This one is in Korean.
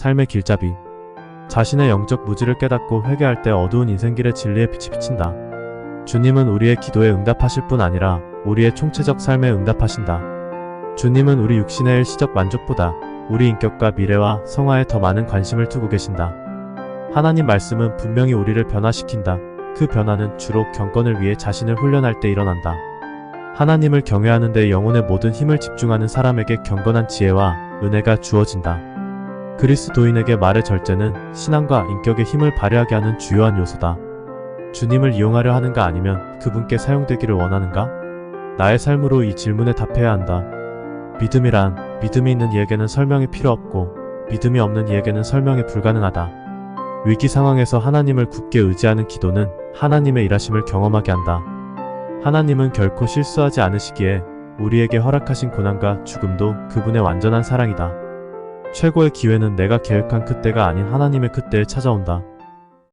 삶의 길잡이. 자신의 영적 무지를 깨닫고 회개할 때 어두운 인생길에 진리의 빛이 비친다. 주님은 우리의 기도에 응답하실 뿐 아니라 우리의 총체적 삶에 응답하신다. 주님은 우리 육신의 일시적 만족보다 우리 인격과 미래와 성화에 더 많은 관심을 두고 계신다. 하나님 말씀은 분명히 우리를 변화시킨다. 그 변화는 주로 경건을 위해 자신을 훈련할 때 일어난다. 하나님을 경외하는 데 영혼의 모든 힘을 집중하는 사람에게 경건한 지혜와 은혜가 주어진다. 그리스도인에게 말의 절제는 신앙과 인격의 힘을 발휘하게 하는 주요한 요소다. 주님을 이용하려 하는가 아니면 그분께 사용되기를 원하는가? 나의 삶으로 이 질문에 답해야 한다. 믿음이란 믿음이 있는 이에게는 설명이 필요 없고 믿음이 없는 이에게는 설명이 불가능하다. 위기 상황에서 하나님을 굳게 의지하는 기도는 하나님의 일하심을 경험하게 한다. 하나님은 결코 실수하지 않으시기에 우리에게 허락하신 고난과 죽음도 그분의 완전한 사랑이다. 최고의 기회는 내가 계획한 그때가 아닌 하나님의 그때에 찾아온다.